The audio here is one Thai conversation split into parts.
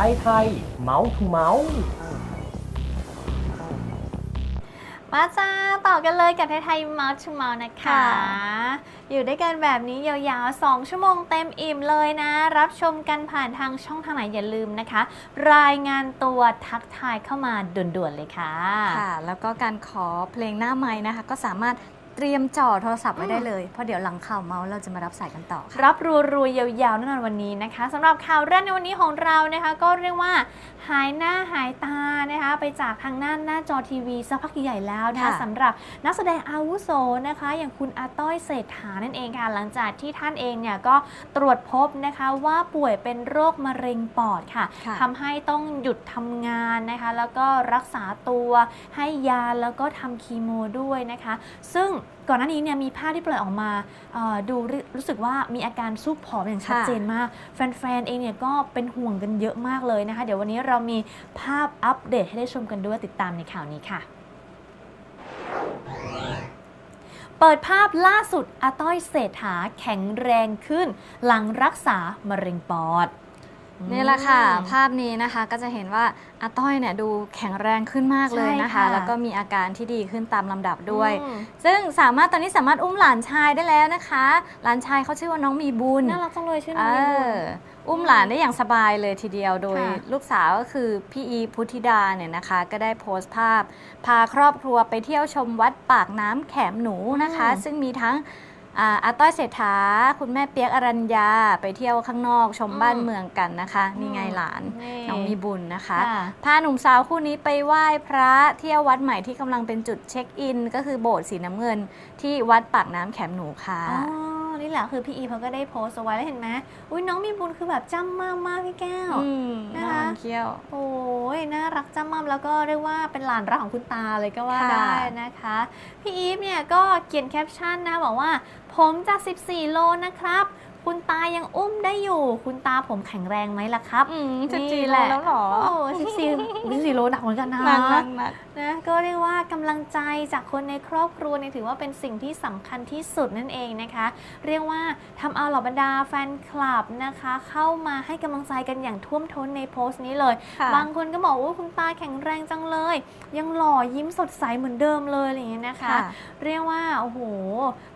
ไทยไทย เมาส์ทูเมาส์มาจ้าต่อกันเลยกับไทยไทยเมาส์ชูเมาส์นะคะ ค่ะ อยู่ด้วยกันแบบนี้ยาวๆ 2 ชั่วโมงเต็มอิ่มเลยนะ รับชมกันผ่านทางช่องทางไหนอย่าลืมนะคะ รายงานตัวทักทายเข้ามาด่วนๆเลยค่ะ ค่ะ แล้วก็การขอเพลงหน้าไม้นะคะ ก็สามารถ เตรียมจ่อโทรศัพท์ไว้ได้เลย เพราะเดี๋ยวหลังข่าวเมาส์เราจะมารับสายกันต่อค่ะรับรัวๆยาวๆแน่นอนวันนี้นะคะสำหรับข่าวแรกในวันนี้ของเรานะคะ ก็เรียกว่าหายหน้าหายตานะคะ ไปจากทางหน้าหน้าจอทีวีสักพักใหญ่แล้วนะคะค่ะสำหรับนักแสดงอาวุโสนะคะ อย่างคุณอาต้อยเศรษฐานั่นเองค่ะหลังจากที่ท่านเองเนี่ยก็ตรวจพบนะคะว่าป่วยเป็นโรคมะเร็งปอดค่ะค่ะทำให้ต้องหยุดทำงานนะคะ แล้วก็รักษาตัวให้ยาแล้วก็ทำคีโมด้วยนะคะ ซึ่งก่อนหน้านี้เนี่ยมีภาพที่ปล่อยออกมาดูรู้สึกว่ามีอาการสู้ผอมอย่างชัดเจนมาก แฟนๆเองเนี่ยก็เป็นห่วงกันเยอะมากเลยนะคะ เดี๋ยววันนี้เรามีภาพอัปเดตให้ได้ชมกันด้วยติดตามในข่าวนี้ค่ะเปิดภาพล่าสุดอาต้อยเศรษฐาแข็งแรงขึ้น หลังรักษามะเร็งปอด นี่แหละค่ะอืมภาพนี้นะคะก็จะเห็นว่าอาต้อยเนี่ยดูแข็งแรงขึ้นมากเลยนะใช่ค่ะคะ แล้วก็มีอาการที่ดีขึ้นตามลำดับด้วยอืมซึ่งสามารถตอนนี้สามารถอุ้มหลานชายได้แล้วนะคะ หลานชายเขาชื่อว่าน้องมีบุญน่ารักจังเลยชื่อเอน้องมีบุญออุ้มหลานได้อย่างสบายเลยทีเดียวโดยค่ะลูกสาวก็คือพี่อีพุทธิดาเนี่ยนะคะ ก็ได้โพสต์ภาพ พาครอบครัวไปเที่ยวชมวัดปากน้ำแขมหนูนะคะ ซึ่งมีทั้ง อาอาต้อยเศรษฐา คุณแม่เปียกอรัญญา ไปเที่ยวข้างนอกชมบ้านเมืองกันนะคะ นี่ไงหลานนี่น้องมีบุญนะคะค่ะพาหนุ่มสาวคู่นี้ไปไหว้พระเที่ยววัดใหม่ที่กำลังเป็นจุดเช็คอิน ก็คือโบสถ์สีน้ำเงินที่วัดปากน้ำแขมหนูค่ะอ๋อนี่แหละคือพี่อีเขาก็ได้โพสต์เอาไว้แล้วเห็นไหมอุ้ยน้องมีบุญคือแบบจ้ำมากมากๆพี่แก้ว อืมนะคะนอนเคี้ยว โอ้ยน่ารักจ้ำมั่มแล้วก็เรียกว่าเป็นหลานรักของคุณตาเลยก็ว่าค่ะได้นะคะ พี่อีฟเนี่ยก็เขียนแคปชั่นนะบอกว่า ผมจาก14 โลนะครับ คุณตายังอุ้มได้อยู่ คุณตาผมแข็งแรงไหมล่ะครับอืมจะนี่จีแหละแล้วเหรอโอ้สิบสี่สิบโลหนักเหมือนกันนะหนักหนักหนักนะก็เรียกว่ากำลังใจจากคนในครอบครัวเนี่ยถือว่าเป็นสิ่งที่สำคัญที่สุดนั่นเองนะคะ เรียกว่าทำเอาเหล่าบรรดาแฟนคลับนะคะ เข้ามาให้กำลังใจกันอย่างท่วมท้นในโพสต์นี้เลยค่ะบางคนก็บอกว่าคุณตาแข็งแรงจังเลย ยังหล่อยิ้มสดใสเหมือนเดิมเลยอะไรอย่างเงี้ยนะคะค่ะเรียกว่าโอ้โห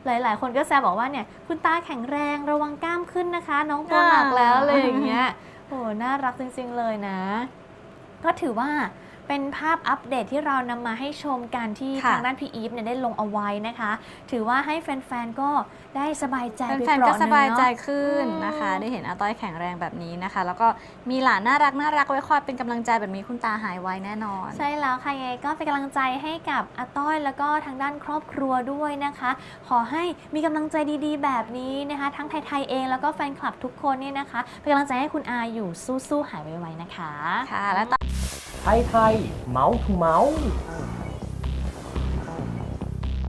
หลาย ๆ คนก็แซวบอกว่าเนี่ยคุณตาแข็งแรงระวังกล้ามขึ้นนะคะ น้องตัวหนักแล้วเลยอย่างเงี้ยโอ้โหน่ารักจริงๆเลยนะ ก็ถือว่า เป็นภาพอัปเดตที่เรานำมาให้ชมกันที่ค่ะ ทางด้านพี่อีฟเนี่ยได้ลงเอาไว้นะคะ ถือว่าให้แฟนๆ ก็ได้สบายใจไปแฟนเปๆก็ราะหสนึ่งบายใจเนาะ ขึ้นนะคะ อืม ได้เห็นอาต้อยแข็งแรงแบบนี้นะคะ แล้วก็มีหลานน่ารักน่ารักไว้คอยเป็นกำลังใจแบบนี้คุณตาหายไวแน่นอน ใช่แล้วค่ะยังไงก็เป็นกำลังใจให้กับอาต้อยแล้วก็ทางด้านครอบครัวด้วยนะคะ ขอให้มีกำลังใจดีๆ แบบนี้นะคะ ทั้งไทยๆเองแล้วก็แฟนคลับทุกคนเนี่ยนะคะเป็นกำลังใจให้คุณอาอยู่สู้ๆหายไวๆนะคะ ค่ะและตอนไทยไทยเมาส์ทูเมาส์